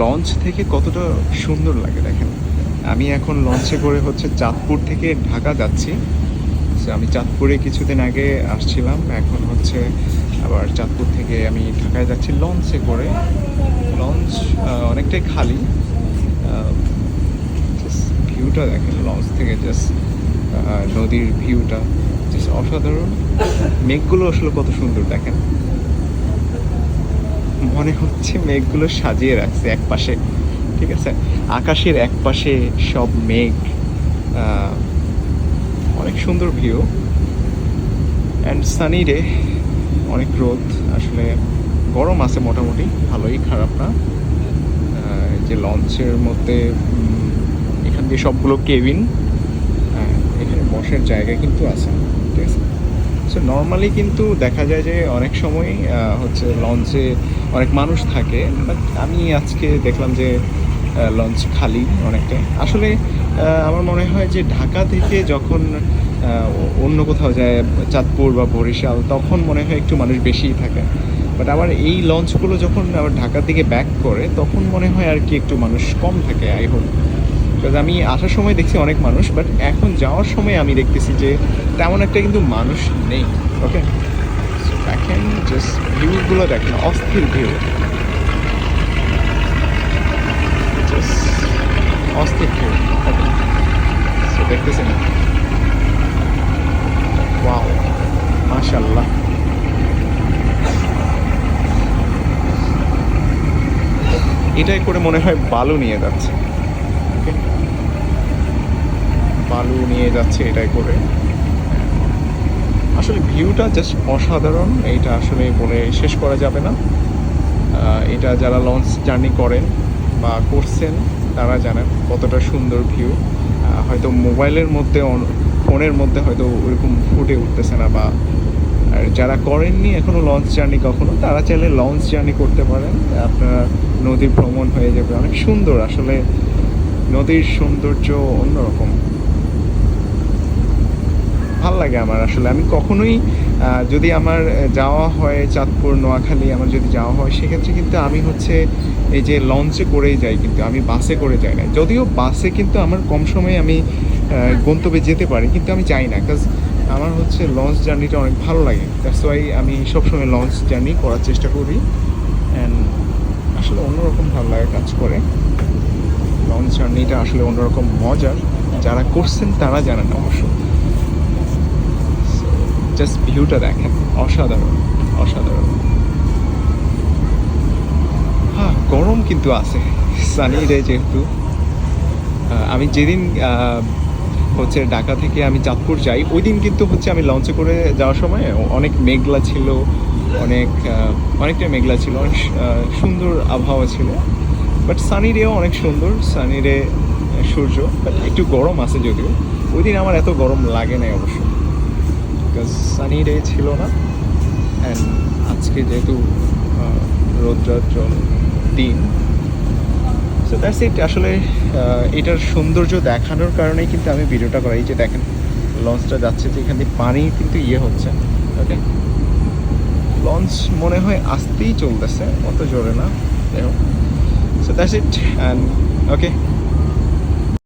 Launch থেকে কতটা সুন্দর লাগে দেখেন। আমি এখন লঞ্চে করে হচ্ছে চাঁদপুর থেকে ঢাকা যাচ্ছি। আমি চাঁদপুরে কিছুদিন আগে আসছিলাম, এখন হচ্ছে আবার চাঁদপুর থেকে আমি ঢাকায় যাচ্ছি লঞ্চে করে। লঞ্চ অনেকটাই খালি। ভিউটা দেখেন লঞ্চ থেকে জাস্ট নদীর ভিউটা জাস্ট অসাধারণ। মেঘগুলো আসলে কত সুন্দর দেখেন। মনে হচ্ছে মেঘগুলো সাজিয়ে রাখছে এক পাশে ঠিক আছে? আকাশের এক পাশে সব মেঘ অনেক সুন্দর ভিউ অ্যান্ড সানি ডে অনেক রোদ, আসলে গরম আছে মোটামুটি, ভালোই খারাপ না। যে লঞ্চের মধ্যে এখান দিয়ে সবগুলো কেবিন এখানে বসার জায়গা কিন্তু আছে, ঠিক আছে? সো নর্মালি কিন্তু দেখা যায় যে অনেক সময় হচ্ছে লঞ্চে অনেক মানুষ থাকে বাট আমি আজকে দেখলাম যে লঞ্চ খালি অনেকটা আসলে আমার মনে হয় যে ঢাকা থেকে যখন অন্য কোথাও যায়, চাঁদপুর বা বরিশাল, তখন মনে হয় একটু মানুষ বেশিই থাকে। বাট আবার এই লঞ্চগুলো যখন আবার ঢাকার দিকে ব্যাক করে, তখন মনে হয় আর কি একটু মানুষ কম থাকে আই হোপ বিকজ আমি আসার সময় দেখছি অনেক মানুষ বাট এখন যাওয়ার সময় আমি দেখতেছি যে তেমন একটা কিন্তু মানুষ নেই ওকে দেখেন জাস্ট ভিউগুলো দেখেন, অস্থির ভিউ অস্থির ভিউ সো দেখতেছেন? ওয়াও মাশাল্লাহ এটাই করে মনে হয় বালু নিয়ে যাচ্ছে? বালু নিয়ে যাচ্ছে এটাই করে। আসলে ভিউটা জাস্ট অসাধারণ, এইটা আসলে বলে শেষ করা যাবে না। এটা যারা লঞ্চ জার্নি করেন বা করছেন, তারা জানেন কতটা সুন্দর ভিউ হয়তো মোবাইলের মধ্যে ফোনের মধ্যে হয়তো ওরকম ফুটে উঠতেছে না বা যারা করেননি এখনও লঞ্চ জার্নি কখনো, তারা চাইলে লঞ্চ জার্নি করতে পারেন। আপনারা নদী ভ্রমণ হয়ে যাবে। অনেক সুন্দর আসলে। নদীর সৌন্দর্য অন্যরকম। ভালো লাগে আমার আসলে। আমি কখনোই যদি আমার যাওয়া হয় চাঁদপুর, নোয়াখালী, আমার যদি যাওয়া হয়, সেক্ষেত্রে কিন্তু আমি হচ্ছে এই যে লঞ্চে করেই যাই, কিন্তু আমি বাসে করে যাই না। যদিও বাসে কিন্তু আমার কম সময়ে আমি গন্তব্যে যেতে পারি, কিন্তু আমি যাই না কাজ আমার হচ্ছে লঞ্চ জার্নিটা অনেক ভালো লাগে। দ্যাটস ওয়াই আমি সবসময় লঞ্চ জার্নি করার চেষ্টা করি। অ্যান্ড আসলে অন্যরকম ভালো লাগে কাজ করে। লঞ্চ জার্নিটা আসলে অন্যরকম মজার। যারা করছেন তারা জানেন অবশ্য। জাস্ট ভিউটা দেখেন। অসাধারণ অসাধারণ। হ্যাঁ গরম কিন্তু আছে সানি ডে যেহেতু। আমি যেদিন হচ্ছে ঢাকা থেকে আমি চাঁদপুর যাই ওই দিন কিন্তু হচ্ছে আমি লঞ্চে করে যাওয়ার সময় অনেক মেঘলা ছিল, অনেক অনেকটা মেঘলা ছিল, অনেক সুন্দর আবহাওয়া ছিল। বাট সানি ডেও অনেক সুন্দর সানি ডে সূর্য বাট একটু গরম আছে যদিও। ওই দিন আমার এত গরম লাগে নাই অবশ্য। বিকজ সানি ডে ছিল না। অ্যান্ড আজকে যেহেতু রৌদ্রাজ্জ্বল দিন। সো দ্যাটস ইট আসলে এটার সৌন্দর্য দেখানোর কারণেই কিন্তু আমি ভিডিওটা করাই। যে দেখেন, লঞ্চটা যাচ্ছে যে এখান দিয়ে পানি কিন্তু ইয়ে হচ্ছে। ওকে লঞ্চ মনে হয় আসতেই চলতেছে, অত জোরে না। হোক। So that's it and okay